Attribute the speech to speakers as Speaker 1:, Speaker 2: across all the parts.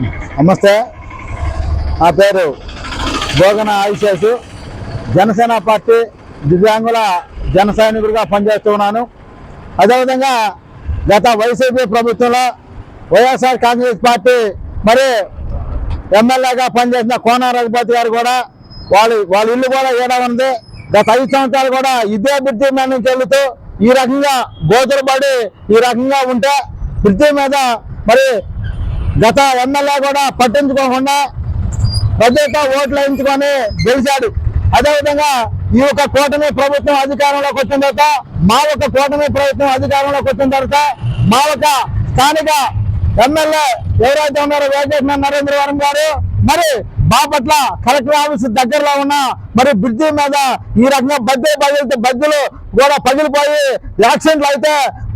Speaker 1: నమస్తే. నా పేరు భోగన ఆయుషేషు. జనసేన పార్టీ దివ్యాంగుల జన సైనికుడిగా పనిచేస్తున్నాను అదేవిధంగా గత వైసీపీ ప్రభుత్వంలో వైఎస్ఆర్ కాంగ్రెస్ పార్టీ మరి ఎమ్మెల్యేగా పనిచేసిన కోన రఘుపతి గారు కూడా వాళ్ళు వాళ్ళ ఇల్లు కూడా ఏడా ఉంది. గత ఐదు సంవత్సరాలు కూడా ఇదే వృత్తి మీద నుంచి వెళ్తూ ఈ రకంగా గోతులు పడి ఈ రకంగా ఉంటే వృత్తి మీద మరి గత ఎమ్మెల్యే కూడా పట్టించుకోకుండా ప్రత్యేక ఓట్లు వేయించుకొని గెలిచాడు. అదేవిధంగా ఈ యొక్క కూటమి ప్రభుత్వం అధికారంలోకి వచ్చిన తర్వాత మా యొక్క కూటమి ప్రభుత్వం అధికారంలోకి వచ్చిన తర్వాత మా యొక్క స్థానిక ఎమ్మెల్యే ఎవరైతే ఉన్నారో వేగేశ్వర నరేంద్ర వరం గారు మరి బాపట్ల కలెక్టర్ ఆఫీస్ దగ్గరలో ఉన్న మరి బ్రిడ్జి మీద ఈ రకంగా బద్దె పగిలితే బద్దెలు కూడా పగిలిపోయి యాక్సిడెంట్లు అయితే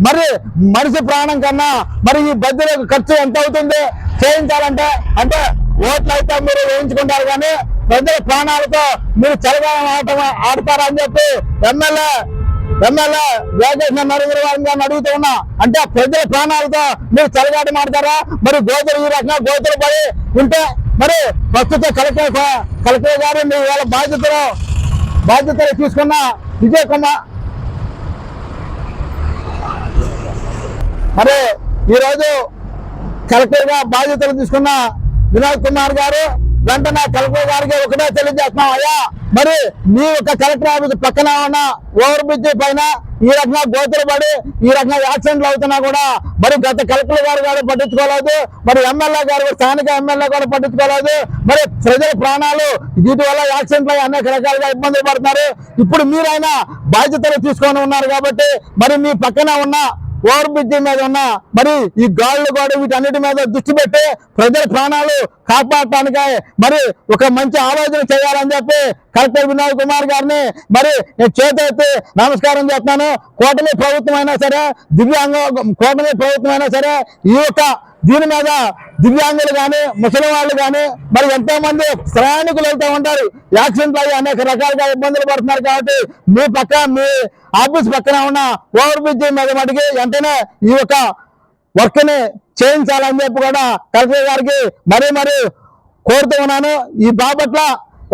Speaker 1: మరి మనిషి ప్రాణం కన్నా మరి ఈ బద్దెలకు ఖర్చు ఎంత అవుతుంది? చేయించాలంటే అంటే ఓట్లు అయితే మీరు వేయించుకుంటారు కానీ ప్రజల ప్రాణాలతో మీరు చలగాలం ఆడటం ఆడతారని అని చెప్పి ఎమ్మెల్యే ఎమ్మెల్యే వేగేశ్వర నరేంద్ర వారిని గారిని అడుగుతూ ఉన్నా. అంటే ప్రజల ప్రాణాలతో మీరు చలిగాటం ఆడతారా? మరి గోతులు ఈ రకంగా గోతులు పడి ఉంటే మరి ప్రస్తుత కలెక్టర్ కలెక్టర్ గారు మీ వాళ్ళ బాధ్యతలు బాధ్యతలు తీసుకున్న విజయ్ కుమార్. మరి ఈరోజు కలెక్టర్గా బాధ్యతలు తీసుకున్న వినోద్ కుమార్ గారు వెంటనే కలెక్టర్ గారికి ఒకటే తెలియజేస్తున్నాం అయ్యా మరి మీ యొక్క కలెక్టర్ ఆఫీస్ పక్కన ఉన్న ఓవర్ బ్రిడ్జ్ పైన ఈ రకంగా గోతులు పడి ఈ రకంగా యాక్సిడెంట్లు అవుతున్నా కూడా మరి గత కలెక్టర్ గారు కూడా పట్టించుకోలేదు మరి ఎమ్మెల్యే గారు స్థానిక ఎమ్మెల్యే కూడా పట్టించుకోలేదు మరి ప్రజల ప్రాణాలు వీటి వల్ల యాక్సిడెంట్లు అనేక రకాలుగా ఇబ్బందులు పడుతున్నారు. ఇప్పుడు మీరైనా బాధ్యతలు తీసుకొని ఉన్నారు కాబట్టి మరి మీ పక్కన ఉన్న ఓవర్ బ్రిడ్జి మీద ఉన్న మరి ఈ గాళ్ళు కూడా వీటన్నిటి మీద దృష్టి పెట్టి ప్రజల ప్రాణాలు కాపాడటానికి మరి ఒక మంచి ఆలోచన చేయాలని చెప్పి కలెక్టర్ వినోద్ కుమార్ గారిని మరి నేను చేతెత్తి నమస్కారం చేస్తున్నాను. కూటమి ప్రభుత్వం అయినా సరే దివ్యాంగ కూటమి ప్రభుత్వం అయినా సరే ఈ యొక్క దీని మీద దివ్యాంగులు కానీ ముసలి వాళ్ళు కానీ మరి ఎంతో మంది ప్రయాణికులు వెళ్తూ ఉంటారు. యాక్సిడెంట్లు అయ్యి అనేక రకాలుగా ఇబ్బందులు పడుతున్నారు కాబట్టి మీ పక్క మీ ఆఫీస్ పక్కన ఉన్న ఓవర్ బ్రిడ్జ్ మీద మటుకి వెంటనే ఈ యొక్క వర్క్ని చేయించాలని చెప్పి కూడా కలెక్టర్ గారికి మరీ మరీ కోరుతూ ఉన్నాను. ఈ బాపట్ల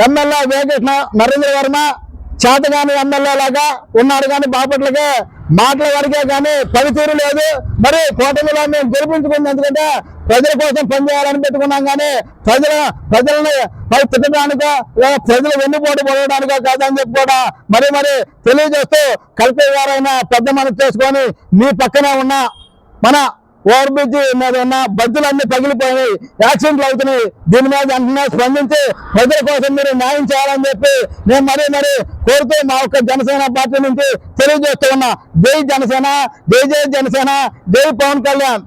Speaker 1: ఎమ్మెల్యే వేగేష్ నరేంద్ర వర్మ చేతగాని ఎమ్మెల్యే లాగా ఉన్నాడు కానీ బాపట్లకే మాటల వరకే కానీ పనితీరు లేదు. మరి కూటమిలో మేము గెలిపించుకుంది ఎందుకంటే ప్రజల కోసం పనిచేయాలని పెట్టుకున్నాం కానీ ప్రజల ప్రజలను మరి తిట్టడానికో లేదా ప్రజలు వెన్నుపోటు పడడానికో కాదని చెప్పి కూడా మరి మరి తెలియజేస్తూ కలెక్టర్ గారైన పెద్ద మనసు చేసుకొని మీ పక్కనే ఉన్న మన ఓవర్ బ్రిడ్జ్ మీద ఉన్న బద్దులన్నీ పగిలిపోయినాయి. యాక్సిడెంట్లు అవుతున్నాయి. దీని మీద వెంటనే స్పందించి ప్రజల కోసం మీరు న్యాయం చేయాలని చెప్పి నేను మరీ మరీ కోరుతూ మా యొక్క జనసేన పార్టీ నుంచి తెలియజేస్తూ ఉన్నా. జై జనసేన జై జై జనసేన జై పవన్ కళ్యాణ్.